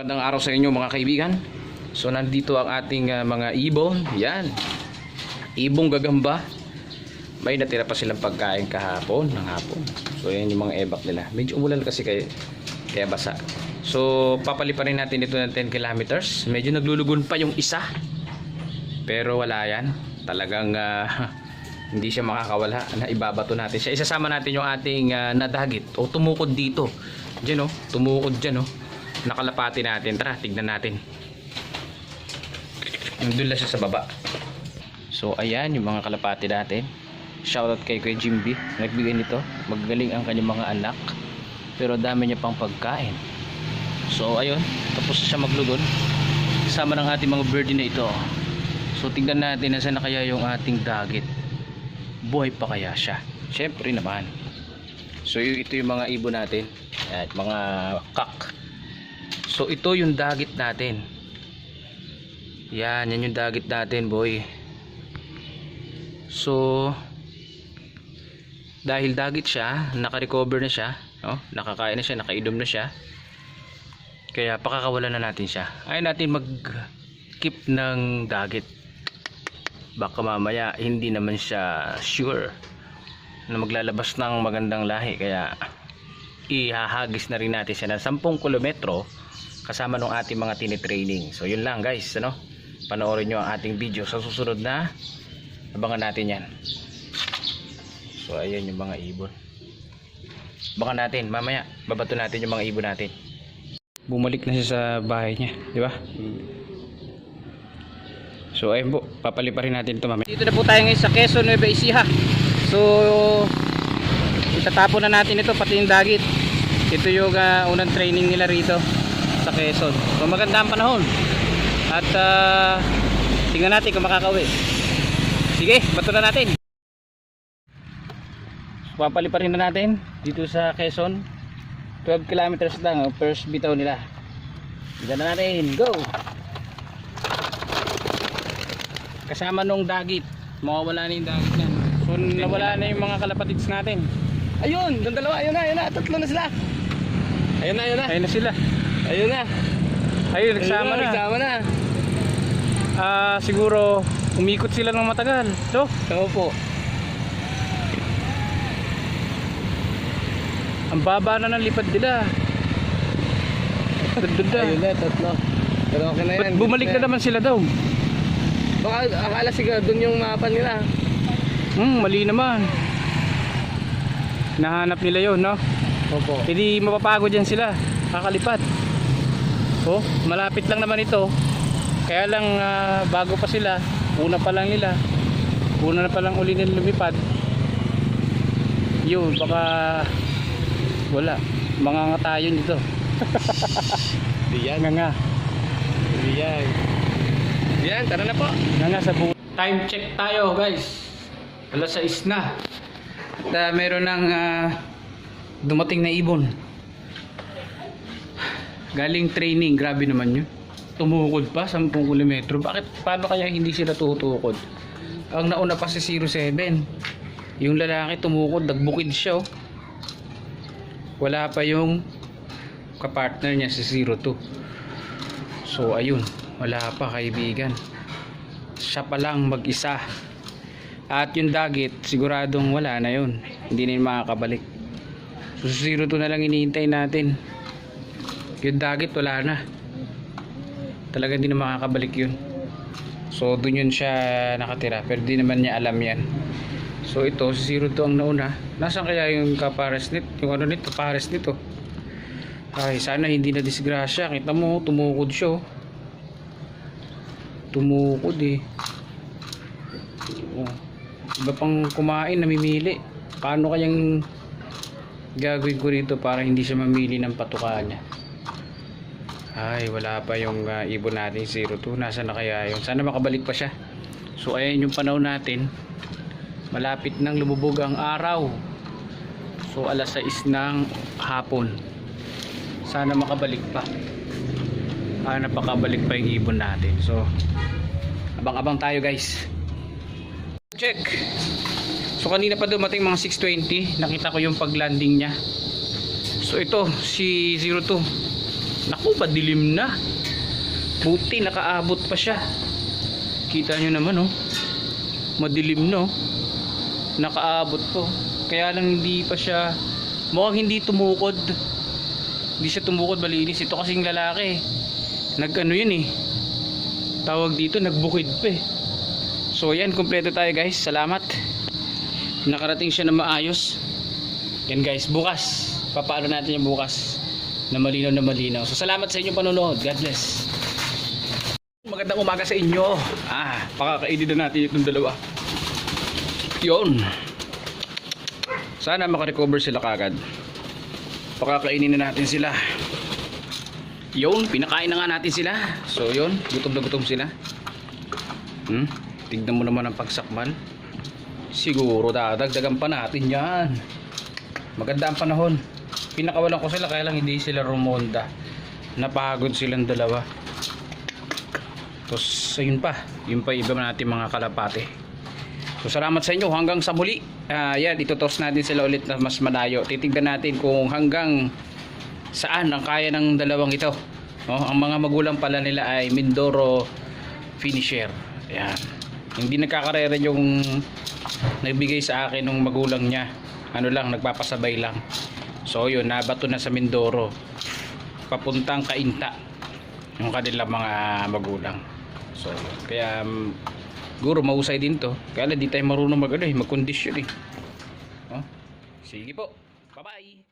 Magandang araw sa inyo mga kaibigan. So nandito ang ating ah, mga ibon. Yan. Ibong gagamba. May natira pa silang pagkain kahapon ng hapon. So yan yung mga ebak nila. Medyo umulan kasi kaya, kaya basa. So papaliparin natin ito ng 10 kilometers. Medyo naglulugon pa yung isa. Pero wala yan. Talagang ah, hindi siya makakawala. Na ibabato natin siya. Isasama natin yung ating ah, nadagit o tumukod dito. Diyan oh, tumukod diyan oh. Nakalapati natin. Tara, tignan natin. Nandun lang siya sa baba. So ayan yung mga kalapati natin. Shoutout kay Kuya Jimby. Nagbigay nito. Magaling ang kanyang mga anak. Pero dami niya pang pagkain. So ayun, tapos siya maglugon. Kasama ng ating mga birdie na ito. So tingnan natin na na kaya yung ating dagit. Buhay pa kaya siya? Siyempre naman. So ito yung mga ibon natin. At mga kak. So ito yung dagit natin. Yan, yan yung dagit natin, boy. So dahil dagit siya, naka-recover na siya, no? Nakakain na siya, nakainom na siya. Kaya pakakawalan na natin siya. Ayaw natin mag-keep ng dagit. Baka mamaya hindi naman siya sure na maglalabas ng magandang lahi. Kaya ihahagis na rin natin siya ng 10 kilometro kasama ng ating mga tinitraining. So yun lang guys, ano? Panoorin nyo ang ating video sa susunod na abangan natin yan. So ayan yung mga ibon. Baka natin, mamaya, babato natin yung mga ibon natin. Bumalik na siya sa bahay niya, di ba? So ayun po, papaliparin natin ito mamaya. Dito na po tayo ngayon sa Quezon Nueva Ecija. So itatapon na natin ito pati yung dagit. Ito yung ah, unang training nila rito sa Quezon. So maganda ang panahon. At ah, tingnan natin kung makakauwi. Sige, bato na natin. So, papaliparin na natin dito sa Quezon. 12 kilometers lang ang first bitaw nila. Tingnan na natin. Go! kasama nung dagit mawawala na yung dagit na so nawala na yung mga kalapatids natin Ayun, yung dalawa, ayun na, ayun na, tatlo na sila. Ayun na, ayun na. ayun na sila Ayun na. ayun nagsama na Nagsama na. Ah, siguro umikot sila ng matagal so Oo po. ang baba na ng lipad nila. Ayun na, tatlo. Pero okay na yan. Ba't bumalik na naman sila daw Baka akala siguro dun yung mapa nila. hmm mali naman nahanap nila yon no Opo. hindi mapapagod yan sila kakalipat oh malapit lang naman ito. Kaya lang ah, bago pa sila una pa lang nila. Una na pa lang uli nila lumipad. Yun baka wala. Mga nga tayo nito Di yan. nga nga Di yan. Di yan, tara na po. nga nga sa bu- time check tayo guys. Alas 6 na. At ah, meron ng ah, dumating na ibon galing training grabe naman yun. Tumukod pa 10 kilometro. Bakit paano kaya hindi sila tutukod? Ang nauna pa si 07 yung lalaki tumukod nagbukid siya oh. wala pa yung kapartner niya si 02 so ayun wala pa kaibigan. Siya pa lang mag-isa. At yung dagit siguradong wala na yun. Hindi na yun makakabalik. So 02 na lang hinihintay natin yung dagit wala na. Talaga hindi na makakabalik yun. So dun yun siya nakatira pero di naman niya alam yan. So ito si 02 ang nauna. Nasan kaya yung kapares nito yung ano nito pares nito? Ay sana hindi na disgrasya. Kita mo tumukod siya oh. tumukod eh. Oh. iba pang kumain namimili. Paano kayang gagawin ko rito para hindi siya mamili ng patuka niya ay wala pa yung uh, ibon natin 02 nasa na kaya yun? Sana makabalik pa siya. So ayan yung panahon natin. Malapit nang lumubog ang araw. So alas 6 ng hapon. Sana makabalik pa. Sana napakabalik pa yung ibon natin. So abang abang tayo guys. Check. So kanina pa dumating mga 6.20 nakita ko yung paglanding niya. So ito si 02 Naku, madilim na. Buti, nakaabot pa siya. Kita nyo naman, oh. Madilim, no? Nakaabot po. Kaya lang hindi pa siya, mukhang hindi tumukod. Hindi siya tumukod, malinis. Ito kasing lalaki. Nag ano yun eh. Tawag dito, nagbukid pa eh. So yan, kumpleto tayo guys. Salamat. Nakarating siya na maayos. Yan guys, bukas. Papaano natin yung bukas. Na malinaw na malinaw. So salamat sa inyong panonood. God bless. Magandang umaga sa inyo. Ah, pakakainin na natin itong dalawa. Yun. Sana makarecover sila kagad. Pakakainin na natin sila. Yun, pinakain na nga natin sila. So yun, gutom na gutom sila. Hmm? Tignan mo naman ang pagsakmal. Siguro dadagdagan pa natin yan. Maganda ang panahon. Pinakawalan ko sila kaya lang hindi sila rumonda. Napagod silang dalawa. Tapos ayun pa, yun pa iba natin mga kalapate. So salamat sa inyo hanggang sa muli. Ah, yan, itutos natin sila ulit na mas malayo. Titignan natin kung hanggang saan ang kaya ng dalawang ito. No, ang mga magulang pala nila ay Mindoro finisher. Ayan. Hindi nagkakarera yung nagbigay sa akin ng magulang niya. Ano lang, nagpapasabay lang. So yun, nabato na sa Mindoro. Papuntang Kainta. Yung kanilang mga magulang. So, kaya um, Siguro mahusay din to. Kaya lang di tayo marunong mag ano eh, mag-condition eh. Oh. Sige po. Bye-bye.